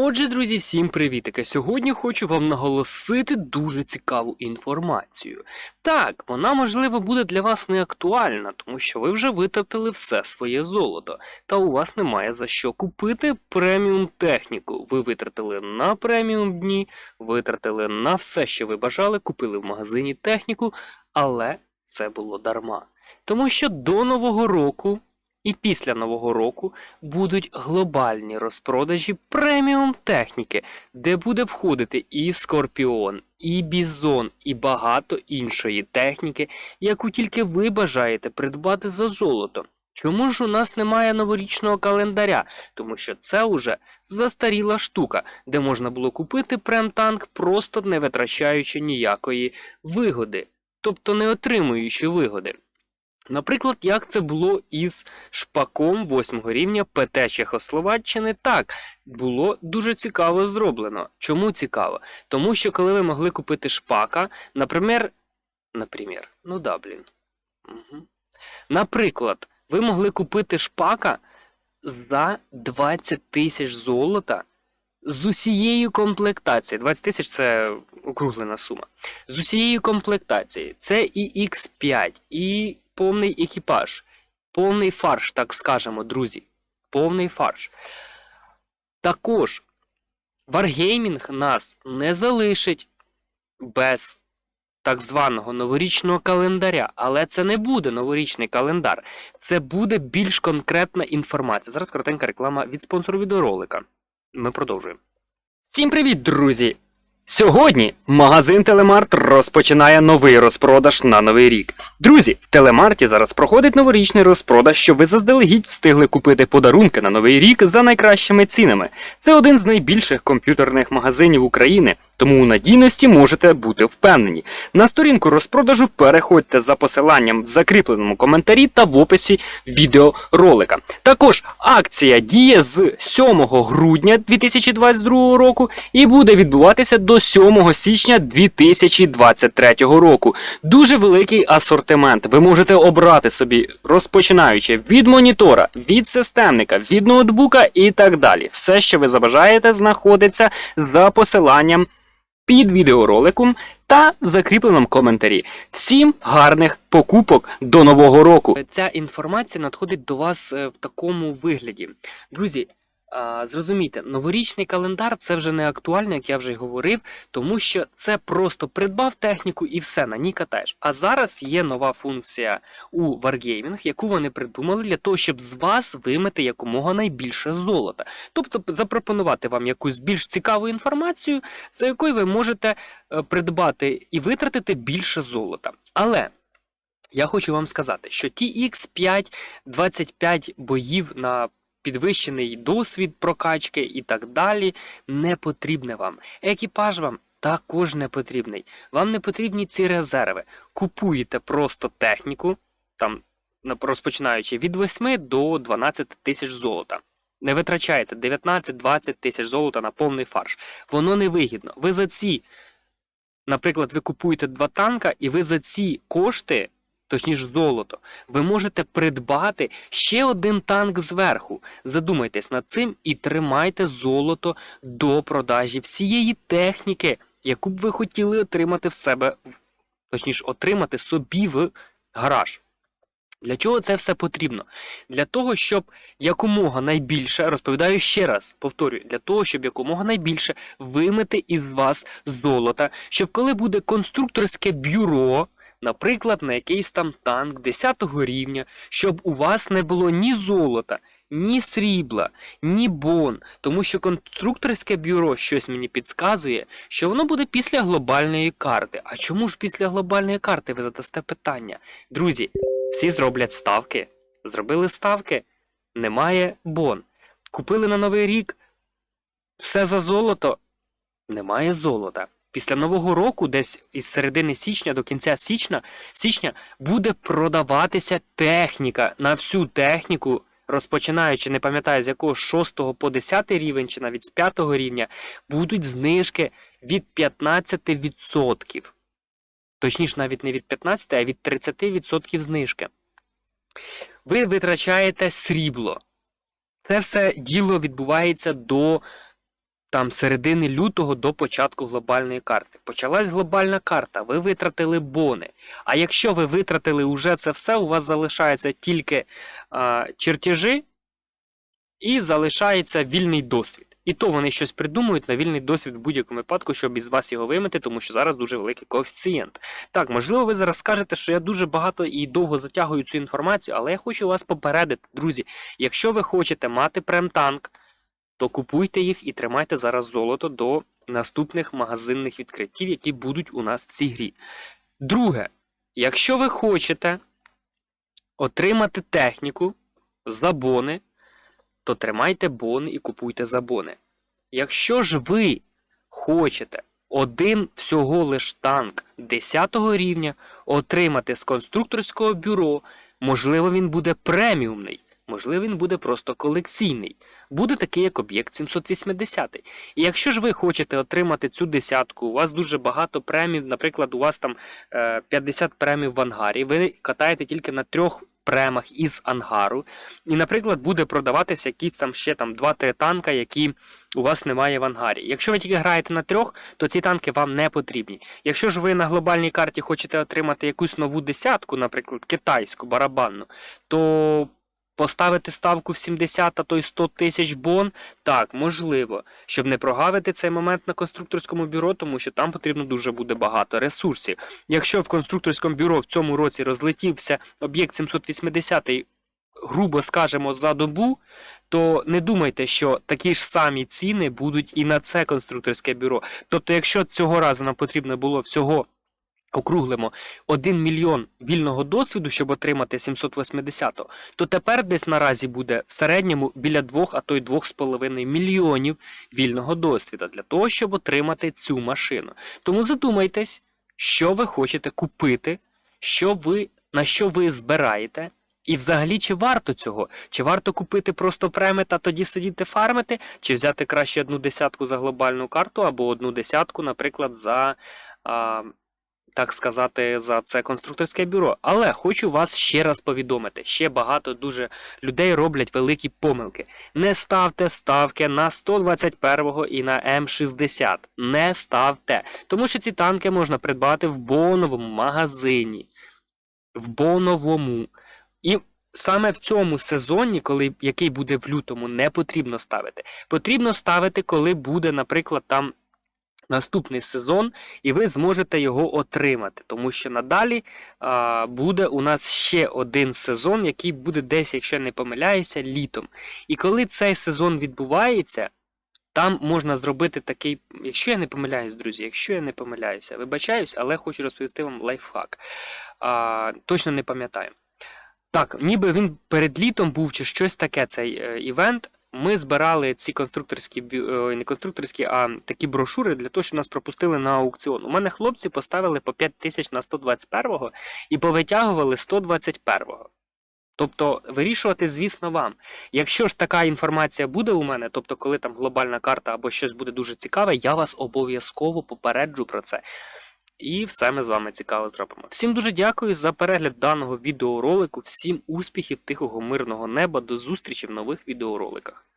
Отже, друзі, всім привітики! Сьогодні хочу вам наголосити дуже цікаву інформацію. Так, вона, можливо, буде для вас не актуальна, тому що ви вже витратили все своє золото, та у вас немає за що купити преміум техніку. Ви витратили на преміум дні, витратили на все, що ви бажали, купили в магазині техніку, але це було дарма. Тому що до Нового року і після Нового року будуть глобальні розпродажі преміум техніки, де буде входити і Скорпіон, і Бізон, і багато іншої техніки, яку тільки ви бажаєте придбати за золото. Чому ж у нас немає новорічного календаря? Тому що це уже застаріла штука, де можна було купити прем-танк, просто не витрачаючи ніякої вигоди, тобто не отримуючи вигоди. Наприклад, як це було із шпаком 8 рівня ПТ Чехословаччини, так, було дуже цікаво зроблено. Чому цікаво? Тому що коли ви могли купити шпака, наприклад, наприклад, ну да, блін. Угу. Наприклад, ви могли купити шпака за 20 тисяч золота з усією комплектацією. 20 тисяч це округлена сума. З усією комплектацією. Це і X5, і повний екіпаж, повний фарш, так скажемо, друзі. Повний фарш. Також Wargaming нас не залишить без так званого новорічного календаря, але це не буде новорічний календар, це буде більш конкретна інформація. Зараз коротенька реклама від спонсору відеоролика. Ми продовжуємо. Всім привіт, друзі! Сьогодні магазин Телемарт розпочинає новий розпродаж на новий рік. Друзі, в Телемарті зараз проходить новорічний розпродаж, щоб ви заздалегідь встигли купити подарунки на новий рік за найкращими цінами. Це один з найбільших комп'ютерних магазинів України, тому у надійності можете бути впевнені. На сторінку розпродажу переходьте за посиланням в закріпленому коментарі та в описі відеоролика. Також акція діє з 7 грудня 2022 року і буде відбуватися до 7 січня 2023 року. Дуже великий асортимент. Ви можете обрати собі, розпочинаючи від монітора, від системника, від ноутбука і так далі. Все, що ви забажаєте, знаходиться за посиланням під відеороликом та в закріпленому коментарі. Всім гарних покупок до нового року. Ця інформація надходить до вас е, в такому вигляді. Друзі, зрозумійте, новорічний календар це вже не актуально, як я вже й говорив, тому що це просто придбав техніку і все на ній катаєш. А зараз є нова функція у Wargaming, яку вони придумали для того, щоб з вас вимити якомога найбільше золота. Тобто запропонувати вам якусь більш цікаву інформацію, за якою ви можете е, придбати і витратити більше золота. Але. Я хочу вам сказати, що ті X5 25 боїв на підвищений досвід прокачки і так далі не потрібне вам. Екіпаж вам також не потрібний. Вам не потрібні ці резерви. Купуєте просто техніку, там розпочинаючи від 8 до 12 тисяч золота. Не витрачаєте 19-20 тисяч золота на повний фарш. Воно не вигідно. Ви за ці, наприклад, ви купуєте два танка, і ви за ці кошти точніше золото, ви можете придбати ще один танк зверху. Задумайтесь над цим і тримайте золото до продажі всієї техніки, яку б ви хотіли отримати в себе, точніше, отримати собі в гараж. Для чого це все потрібно? Для того, щоб якомога найбільше, розповідаю ще раз, повторюю, для того, щоб якомога найбільше вимити із вас золота, щоб коли буде конструкторське бюро, наприклад, на якийсь там танк 10 рівня, щоб у вас не було ні золота, ні срібла, ні бон, тому що конструкторське бюро щось мені підказує, що воно буде після глобальної карти. А чому ж після глобальної карти ви задасте питання? Друзі, всі зроблять ставки. Зробили ставки, немає бон. Купили на новий рік все за золото, немає золота після нового року, десь із середини січня до кінця січня, січня буде продаватися техніка на всю техніку. Розпочинаючи, не пам'ятаю, з якого 6 по 10 рівень, чи навіть з 5 рівня, будуть знижки від 15%. Точніше, навіть не від 15, а від 30% знижки. Ви витрачаєте срібло. Це все діло відбувається до там середини лютого до початку глобальної карти. Почалась глобальна карта, ви витратили бони. А якщо ви витратили уже це все, у вас залишається тільки а, чертежі і залишається вільний досвід. І то вони щось придумують на вільний досвід в будь-якому випадку, щоб із вас його вимити, тому що зараз дуже великий коефіцієнт. Так, можливо, ви зараз скажете, що я дуже багато і довго затягую цю інформацію, але я хочу вас попередити, друзі. Якщо ви хочете мати прем-танк, то купуйте їх і тримайте зараз золото до наступних магазинних відкриттів, які будуть у нас в цій грі. Друге, якщо ви хочете отримати техніку за бони, то тримайте бони і купуйте за бони. Якщо ж ви хочете один всього лиш танк 10 рівня отримати з конструкторського бюро, можливо, він буде преміумний, можливо, він буде просто колекційний. Буде такий як об'єкт 780. І якщо ж ви хочете отримати цю десятку, у вас дуже багато премів, наприклад, у вас там е, 50 премів в ангарі, ви катаєте тільки на трьох премах із ангару, і, наприклад, буде продаватися якісь там ще там 2-3 танка, які у вас немає в ангарі. Якщо ви тільки граєте на трьох, то ці танки вам не потрібні. Якщо ж ви на глобальній карті хочете отримати якусь нову десятку, наприклад, китайську барабанну, то поставити ставку в 70, а то й 100 тисяч бон, так, можливо, щоб не прогавити цей момент на конструкторському бюро, тому що там потрібно дуже буде багато ресурсів. Якщо в конструкторському бюро в цьому році розлетівся об'єкт 780, грубо скажемо, за добу, то не думайте, що такі ж самі ціни будуть і на це конструкторське бюро. Тобто, якщо цього разу нам потрібно було всього. Округлимо 1 мільйон вільного досвіду, щоб отримати 780, то тепер десь наразі буде в середньому біля 2, а то й 2,5 мільйонів вільного досвіду для того, щоб отримати цю машину. Тому задумайтесь, що ви хочете купити, що ви, на що ви збираєте, і взагалі чи варто цього? Чи варто купити просто преми та тоді сидіти фармити, чи взяти краще одну десятку за глобальну карту, або одну десятку, наприклад, за. А, так сказати, за це конструкторське бюро. Але хочу вас ще раз повідомити: ще багато дуже людей роблять великі помилки. Не ставте ставки на 121-го і на М60. Не ставте. Тому що ці танки можна придбати в боновому магазині. В боновому. І саме в цьому сезоні, коли який буде в лютому, не потрібно ставити. Потрібно ставити, коли буде, наприклад, там наступний сезон, і ви зможете його отримати. Тому що надалі а, буде у нас ще один сезон, який буде десь, якщо я не помиляюся, літом. І коли цей сезон відбувається. Там можна зробити такий, якщо я не помиляюсь, друзі, якщо я не помиляюся, вибачаюсь, але хочу розповісти вам лайфхак. А, Точно не пам'ятаю. Так, ніби він перед літом був чи щось таке цей е, івент. Ми збирали ці конструкторські е, не конструкторські, а такі брошури для того, щоб нас пропустили на аукціон. У мене хлопці поставили по 5 тисяч на 121-го і повитягували 121-го. Тобто вирішувати, звісно, вам. Якщо ж така інформація буде у мене, тобто, коли там глобальна карта або щось буде дуже цікаве, я вас обов'язково попереджу про це. І все ми з вами цікаво зробимо. Всім дуже дякую за перегляд даного відеоролику. Всім успіхів, тихого, мирного неба. До зустрічі в нових відеороликах.